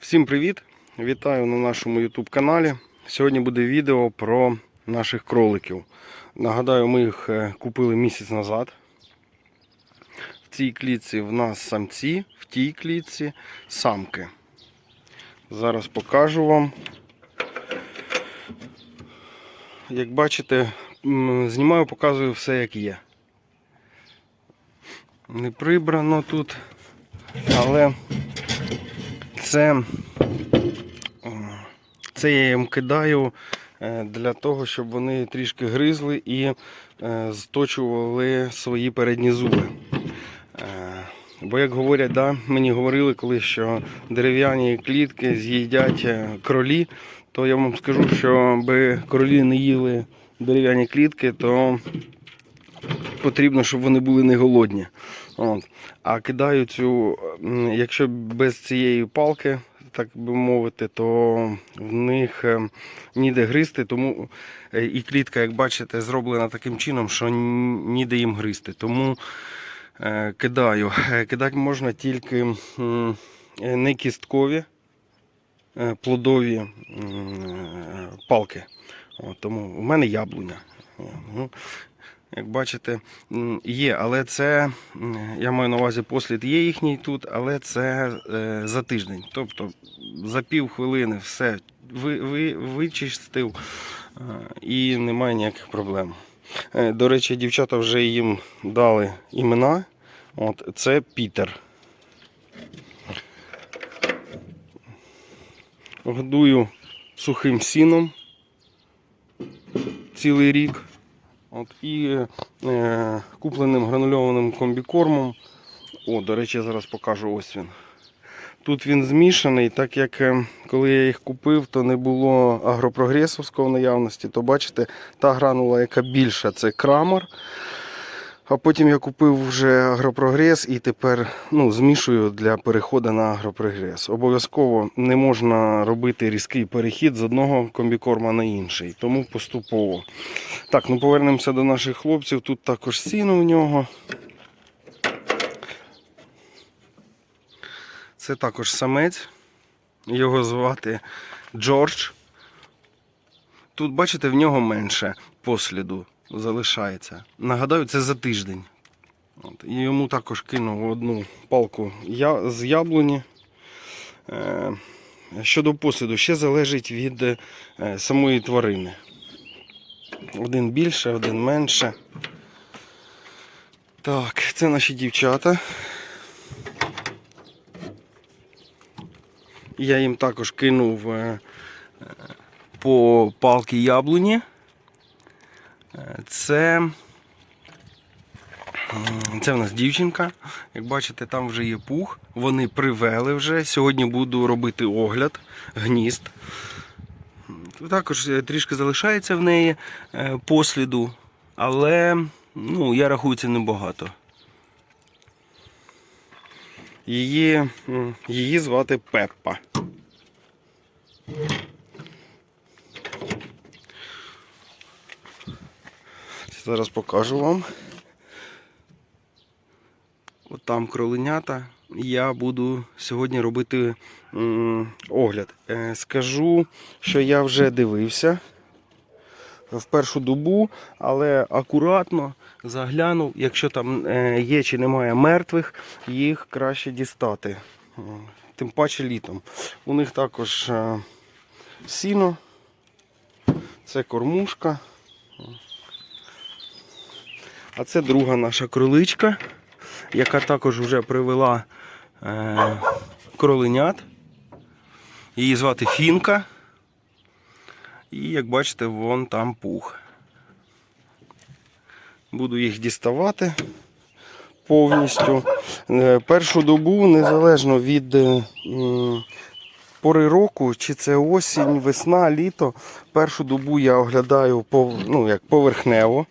Всім привіт! Вітаю на нашому YouTube каналі. Сьогодні буде відео про наших кроликів. Нагадаю, ми їх е, купили місяць назад. В цій клітці в нас самці, в тій клітці самки. Зараз покажу вам. Як бачите, знімаю, показую все як є. Не прибрано тут, але це, це я їм кидаю е, для того, щоб вони трішки гризли і е, зточували свої передні зуби. Е, Бо, як говорять, да, мені говорили колись, що дерев'яні клітки з'їдять е, кролі, то я вам скажу, що аби кролі не їли дерев'яні клітки, то потрібно, щоб вони були не голодні. От. А кидаю цю, якщо без цієї палки, так би мовити, то в них е, ніде гризти, тому е, і клітка, як бачите, зроблена таким чином, що ніде їм гризти. Тому е, кидаю. Кидати можна тільки не кісткові, плодові палки. От, тому у мене яблуня. Як бачите, є, але це, я маю на увазі послід є їхній тут, але це е, за тиждень. Тобто за пів хвилини все ви, ви, вичистив е, і немає ніяких проблем. Е, До речі, дівчата вже їм дали імена. От, це Пітер. Годую сухим сіном цілий рік. От, і е, купленим гранульованим комбікормом. О, до речі, я зараз покажу ось він. Тут він змішаний, так як е, коли я їх купив, то не було агропрогресовського наявності, то бачите, та гранула, яка більша, це крамер. А потім я купив вже агропрогрес і тепер ну, змішую для переходу на агропрогрес. Обов'язково не можна робити різкий перехід з одного комбікорма на інший, тому поступово. Так, ну повернемося до наших хлопців. Тут також сіно у нього. Це також самець. Його звати Джордж. Тут, бачите, в нього менше посліду залишається. Нагадаю, це за тиждень. І йому також кинув одну палку з яблуні. Е, щодо посліду, ще залежить від е, самої тварини. Один більше, один менше. Так, це наші дівчата. Я їм також кинув е, по палки яблуні. Це, це в нас дівчинка. Як бачите, там вже є пух. Вони привели вже. Сьогодні буду робити огляд гнізд. Також е, трішки залишається в неї е, посліду, але ну, я рахую це небагато. Її, її звати Пеппа. Зараз покажу вам. От там кроленята. Я буду сьогодні робити огляд. Е, скажу, що я вже дивився в першу добу, але акуратно заглянув, якщо там е, є чи немає мертвих, їх краще дістати. Тим паче літом. У них також е, сіно, це кормушка. А це друга наша кроличка, яка також вже привела е, кроленят. Її звати Фінка. І як бачите, вон там пух. Буду їх діставати повністю. Е, Першу добу, незалежно від е, пори року, чи це осінь, весна, літо, першу добу я оглядаю ну, як поверхнево,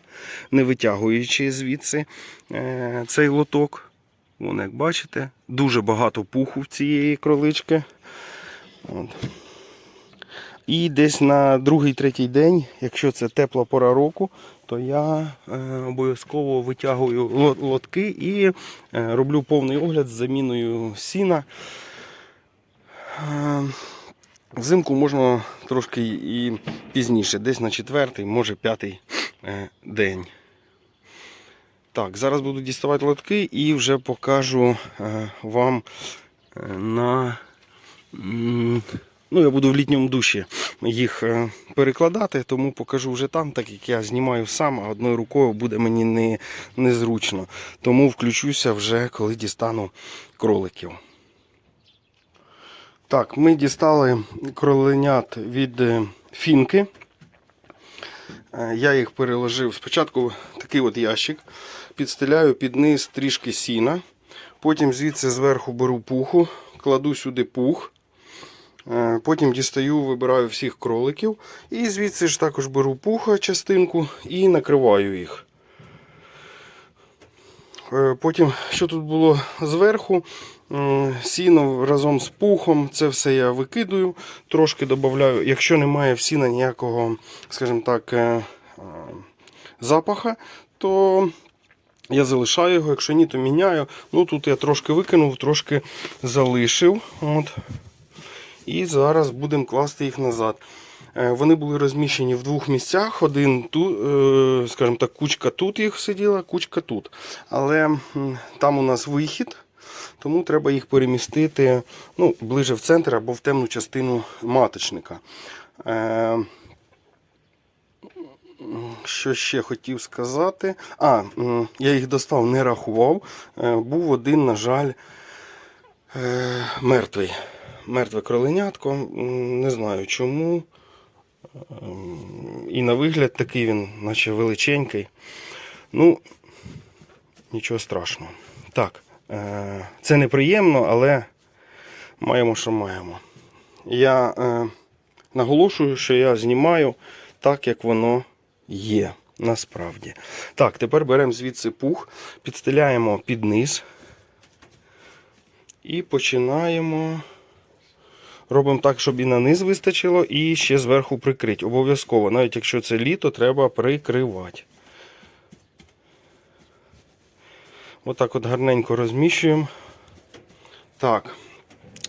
не витягуючи звідси е, цей лоток. Вон, як бачите, дуже багато пуху в цієї кролички. От. І десь на другий-третій день, якщо це тепла пора року, то я е, обов'язково витягую лотки і е, роблю повний огляд з заміною сіна. Е, Взимку можна трошки і пізніше, десь на четвертий, може п'ятий е, день. Так, зараз буду діставати лотки і вже покажу е, вам на. Ну, я буду в літньому душі їх перекладати, тому покажу вже там, так як я знімаю сам, а одною рукою буде мені не, незручно. Тому включуся вже, коли дістану кроликів. Так, ми дістали кроленят від е, фінки. Е, Я їх переложив спочатку такий от ящик, підстеляю під низ трішки сіна. Потім звідси зверху беру пуху, кладу сюди пух. Е, Потім дістаю, вибираю всіх кроликів. І звідси ж також беру пуха частинку і накриваю їх. Е, Потім, що тут було зверху, сіно разом з пухом, це все я викидую, трошки додаю, якщо немає в сіна ніякого, скажімо так, е, запаха, то я залишаю його, якщо ні, то міняю. Ну тут я трошки викинув, трошки залишив. От. І зараз будемо класти їх назад. Е, Вони були розміщені в двох місцях. Один тут, е, скажімо так, кучка тут їх сиділа, кучка тут. Але там у нас вихід, тому треба їх перемістити ну, ближе в центр або в темну частину маточника. Е, Що ще хотів сказати? А, я їх достав, не рахував. Був один, на жаль, мертвий. Мертве кроленятко. Не знаю чому. І на вигляд такий він, наче величенький. Ну, нічого страшного. Так, е, це неприємно, але маємо, що маємо. Я е, наголошую, що я знімаю так, як воно є. Насправді. Так, тепер беремо звідси пух, підстеляємо під низ і починаємо. Робимо так, щоб і на низ вистачило, і ще зверху прикрити. Обов'язково, навіть якщо це літо, треба прикривати. Отак от гарненько розміщуємо. Так,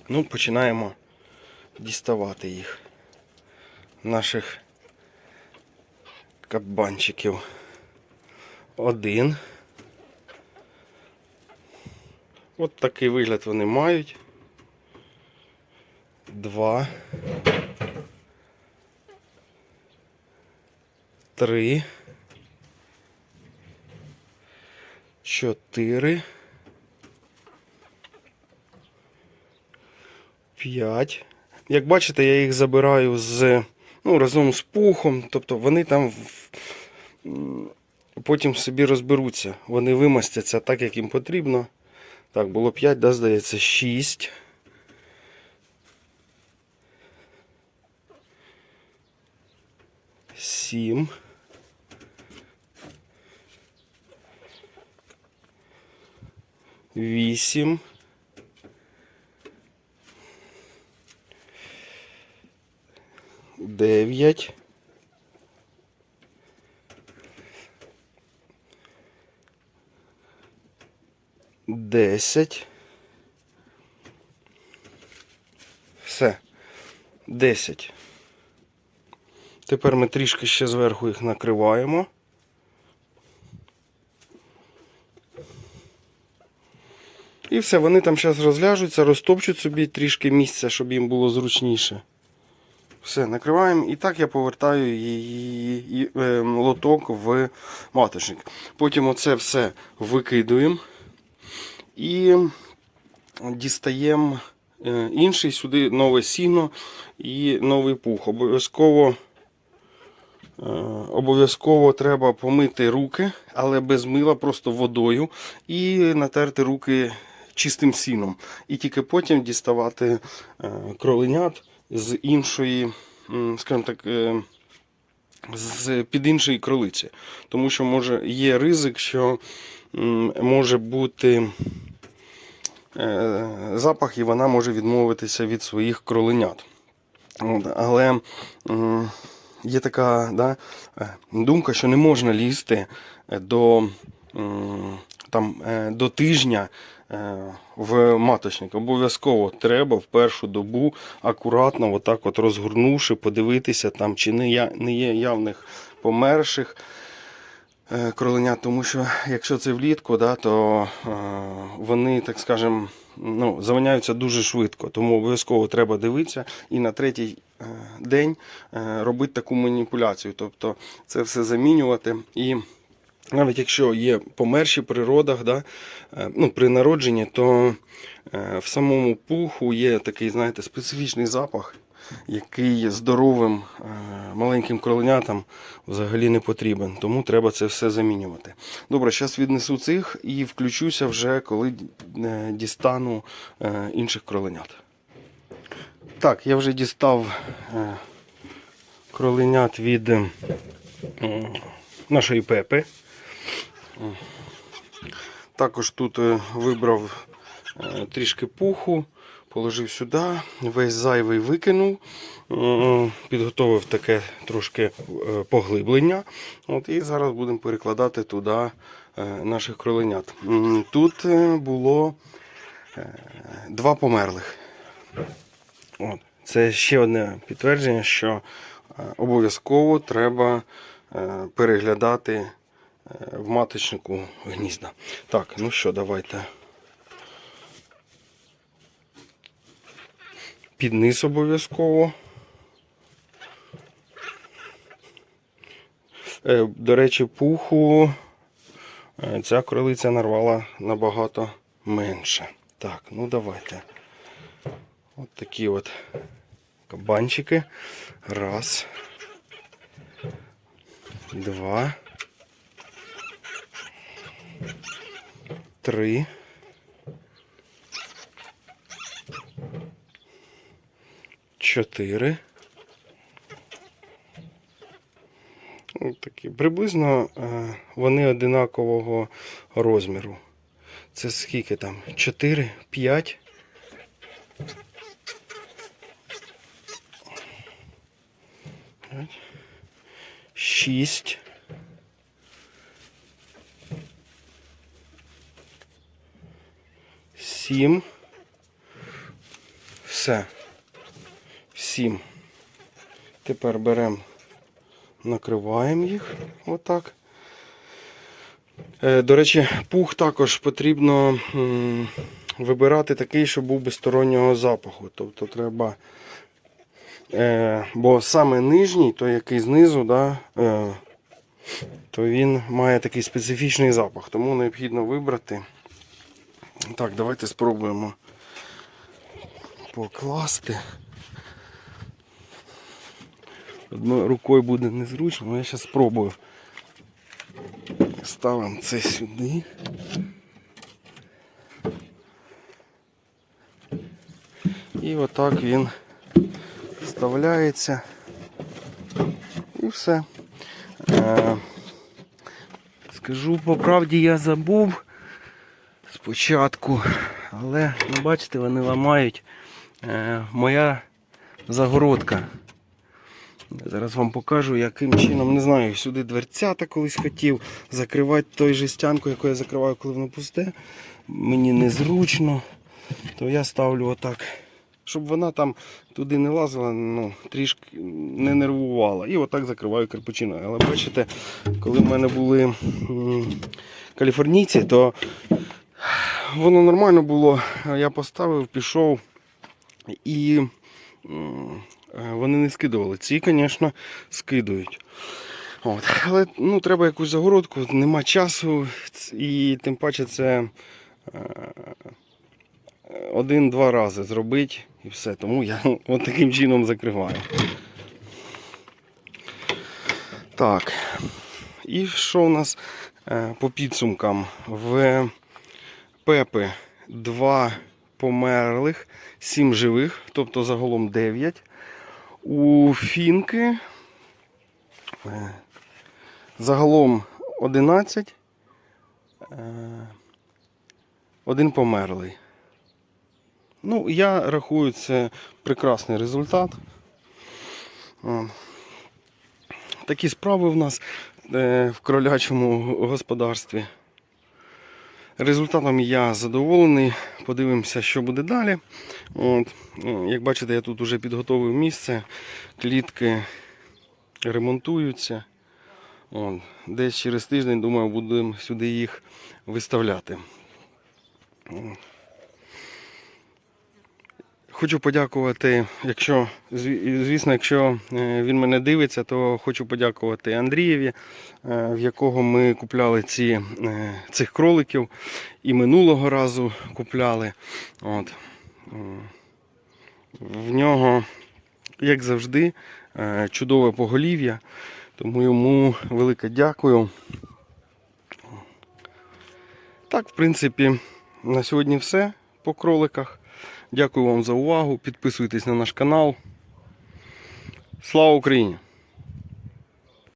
ну починаємо діставати їх. Наших кабанчиків. Один. От такий вигляд вони мають. Два. Три. Чотири. П'ять. Як бачите, я їх забираю з, ну, разом з пухом. Тобто вони там потім собі розберуться. Вони вимастяться так, як їм потрібно. Так, було 5, да, здається, 6. Сім. Вісім. Дев'ять. Десять. Все. Десять. Тепер ми трішки ще зверху їх накриваємо. І все, вони там зараз розляжуться, розтопчуть собі трішки місця, щоб їм було зручніше. Все, накриваємо. І так я повертаю її е, лоток в маточник. Потім оце все викидуємо і дістаємо е, інший сюди нове сіно і новий пух. Обов'язково обов'язково треба помити руки, але без мила, просто водою, і натерти руки чистим сіном. І тільки потім діставати е, кроленят з іншої, скажімо так, е, з під іншої кролиці. Тому що може є ризик, що може бути е, запах, і вона може відмовитися від своїх кроленят. Але є така да, е, думка, що не можна лізти до, там, е, до тижня е, в маточник. Обов'язково треба в першу добу акуратно, отак от розгорнувши, подивитися, там, чи не, є явних померших е, кроленят, тому що якщо це влітку, да, то е, вони, так скажем, ну, завиняються дуже швидко. Тому обов'язково треба дивитися і на третій е, день е, робити таку маніпуляцію. Тобто це все замінювати. І навіть якщо є померші при родах, да, е, ну, при народженні, то в самому пуху є такий, знаєте, специфічний запах, який здоровим е, маленьким кроленятам взагалі не потрібен. Тому треба це все замінювати. Добре, зараз віднесу цих і включуся вже, коли е, дістану е, інших кроленят. Так, я вже дістав кроленят від нашої пепи. Також тут вибрав трішки пуху, положив сюди, весь зайвий викинув, підготовив таке трошки е, поглиблення. От, і зараз будемо перекладати туди е, наших кроленят. Тут е, було два померлих. От. Це ще одне підтвердження, що обов'язково треба переглядати в маточнику гнізда. Так, ну що, давайте. Під низ обов'язково. Е, До речі, пуху е, ця кролиця нарвала набагато менше. Так, ну давайте. От такі от кабанчики. Раз. Два. Три. Чотири. Такі. Приблизно е, вони одинакового розміру. Це скільки там? 4, 5. П'ять, Шість. Сім. Все. Сім. Тепер беремо, накриваємо їх отак. Е, До речі, пух також потрібно вибирати такий, щоб був без стороннього запаху. Тобто треба. Е, бо саме нижній, той який знизу, е, то він має такий специфічний запах, тому необхідно вибрати. Так, давайте спробуємо покласти. Одною рукою буде незручно, але я зараз спробую. Ставимо це сюди. І отак він вставляється. І все. Е, скажу по правді, я забув спочатку, але ну, бачите, вони ламають. Е, моя загородка. Зараз вам покажу, яким чином, не знаю, сюди дверцята колись хотів закривати той жестянку, яку я закриваю, коли воно пусте. Мені незручно, то я ставлю отак. Щоб вона там туди не лазила, ну, трішки не нервувала. І отак закриваю кирпичиною. Але бачите, коли в мене були каліфорнійці, то воно нормально було. Я поставив, пішов і вони не скидували. Ці, звісно, скидують. От. Але ну, треба якусь загородку, нема часу, і тим паче це е, один-два рази зробити і все. Тому я от таким чином закриваю. Так. І що у нас е, по підсумкам? В Пепи 2 померлих, 7 живих, тобто загалом 9. У Фінки е, загалом 11. е, Один померлий. Ну, я рахую, це прекрасний результат. Такі справи в нас е, в кролячому господарстві. Результатом я задоволений. Подивимося, що буде далі. От. Ну, Як бачите, я тут вже підготовив місце. Клітки ремонтуються. От. Десь через тиждень, думаю, будемо сюди їх виставляти. Хочу подякувати, якщо, звісно, якщо е, він мене дивиться, то хочу подякувати Андрієві, е, в якого ми купляли ці, е, цих кроликів і минулого разу купляли. От. В нього, як завжди, чудове поголів'я, тому йому велике дякую. Так, в принципі, на сьогодні все по кроликах. Дякую вам за увагу. Підписуйтесь на наш канал. Слава Україні!